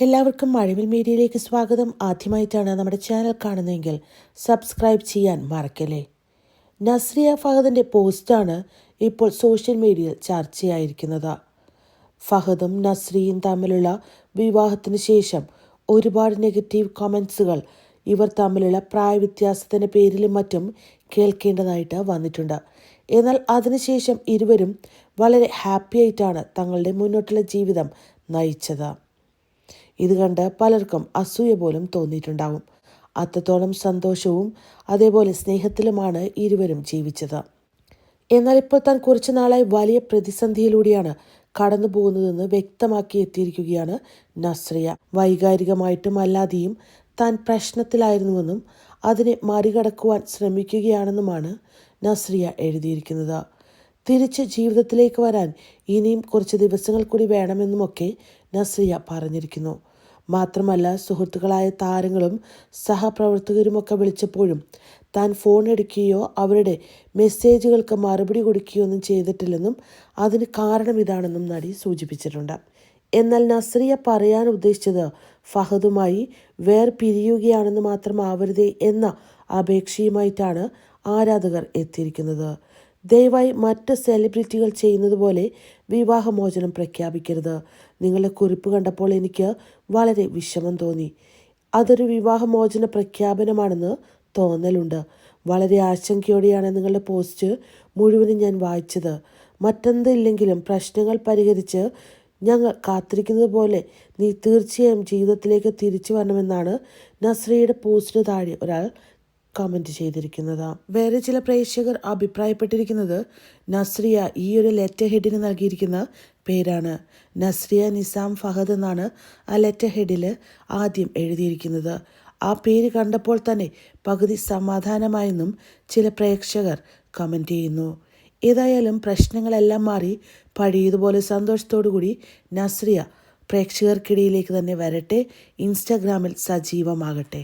എല്ലാവർക്കും മഴവിൽ മീഡിയയിലേക്ക് സ്വാഗതം. ആദ്യമായിട്ടാണ് നമ്മുടെ ചാനൽ കാണുന്നതെങ്കിൽ സബ്സ്ക്രൈബ് ചെയ്യാൻ മറക്കല്ലേ. നസ്രിയ ഫഹദിന്റെ പോസ്റ്റാണ് ഇപ്പോൾ സോഷ്യൽ മീഡിയയിൽ ചർച്ചയായിരിക്കുന്നത്. ഫഹദും നസ്രിയും തമ്മിലുള്ള വിവാഹത്തിന് ശേഷം ഒരുപാട് നെഗറ്റീവ് കമൻസുകൾ ഇവർ തമ്മിലുള്ള പ്രായവ്യത്യാസത്തിന്റെ പേരിലും മറ്റും കേൾക്കേണ്ടതായിട്ട് വന്നിട്ടുണ്ട്. എന്നാൽ അതിനുശേഷം ഇരുവരും വളരെ ഹാപ്പിയായിട്ടാണ് തങ്ങളുടെ മുന്നോട്ടുള്ള ജീവിതം നയിച്ചത്. ഇത് കണ്ട് പലർക്കും അസൂയ പോലും തോന്നിയിട്ടുണ്ടാവും. അത്രത്തോളം സന്തോഷവും അതേപോലെ സ്നേഹത്തിലുമാണ് ഇരുവരും ജീവിച്ചത്. എന്നാൽ ഇപ്പോൾ താൻ കുറച്ചു നാളായി വലിയ പ്രതിസന്ധിയിലൂടെയാണ് കടന്നു പോകുന്നതെന്ന് വ്യക്തമാക്കി എത്തിയിരിക്കുകയാണ് നസ്രിയ. വൈകാരികമായിട്ടും അല്ലാതെയും താൻ പ്രശ്നത്തിലായിരുന്നുവെന്നും അതിനെ മറികടക്കുവാൻ ശ്രമിക്കുകയാണെന്നുമാണ് നസ്രിയ എഴുതിയിരിക്കുന്നത്. തിരിച്ച് ജീവിതത്തിലേക്ക് വരാൻ ഇനിയും കുറച്ച് ദിവസങ്ങൾ കൂടി വേണമെന്നുമൊക്കെ നസ്രിയ പറഞ്ഞിരിക്കുന്നു. മാത്രമല്ല സുഹൃത്തുക്കളായ താരങ്ങളും സഹപ്രവർത്തകരുമൊക്കെ വിളിച്ചപ്പോഴും താൻ ഫോൺ എടുക്കുകയോ അവരുടെ മെസ്സേജുകൾക്ക് മറുപടി കൊടുക്കുകയോ ഒന്നും ചെയ്തിട്ടില്ലെന്നും അതിന് കാരണം ഇതാണെന്നും നടി സൂചിപ്പിച്ചിട്ടുണ്ട്. എന്നാൽ നസ്രിയ പറയാൻ ഉദ്ദേശിച്ചത് ഫഹദുമായി വേർപിരിയുകയാണെന്ന് മാത്രമാവരുതേ എന്ന അപേക്ഷയുമായിട്ടാണ് ആരാധകർ എത്തിയിരിക്കുന്നത്. ദയവായി മറ്റ് സെലിബ്രിറ്റികൾ ചെയ്യുന്നത് പോലെ വിവാഹമോചനം പ്രഖ്യാപിക്കരുത്. നിങ്ങളെ കുറിപ്പ് കണ്ടപ്പോൾ എനിക്ക് വളരെ വിഷമം തോന്നി. അതൊരു വിവാഹമോചന പ്രഖ്യാപനമാണെന്ന് തോന്നലുണ്ട്. വളരെ ആശങ്കയോടെയാണ് നിങ്ങളുടെ പോസ്റ്റ് മുഴുവനും ഞാൻ വായിച്ചത്. മറ്റെന്തില്ലെങ്കിലും പ്രശ്നങ്ങൾ പരിഹരിച്ച് ഞങ്ങൾ കാത്തിരിക്കുന്നത് പോലെ നീ തീർച്ചയായും ജീവിതത്തിലേക്ക് തിരിച്ചു വരണമെന്നാണ് നസ്രയുടെ പോസ്റ്റിന് താഴെ ഒരാൾ കമന്റ് ചെയ്തിരിക്കുന്നത്. വേറെ ചില പ്രേക്ഷകർ അഭിപ്രായപ്പെട്ടിരിക്കുന്നത് നസ്രിയ ഈ ഒരു ലെറ്റർ ഹെഡിന് നൽകിയിരിക്കുന്ന പേരാണ്. നസ്രിയ നിസാം ഫഹദ് എന്നാണ് ആ ലെറ്റർ ഹെഡിൽ ആദ്യം എഴുതിയിരിക്കുന്നത്. ആ പേര് കണ്ടപ്പോൾ തന്നെ പകുതി സമാധാനമായെന്നും ചില പ്രേക്ഷകർ കമന്റ് ചെയ്യുന്നു. ഏതായാലും പ്രശ്നങ്ങളെല്ലാം മാറി പഴയതുപോലെ കൂടി നസ്രിയ പ്രേക്ഷകർക്കിടയിലേക്ക് തന്നെ വരട്ടെ ഇൻസ്റ്റാഗ്രാമിൽ സജീവമാകട്ടെ.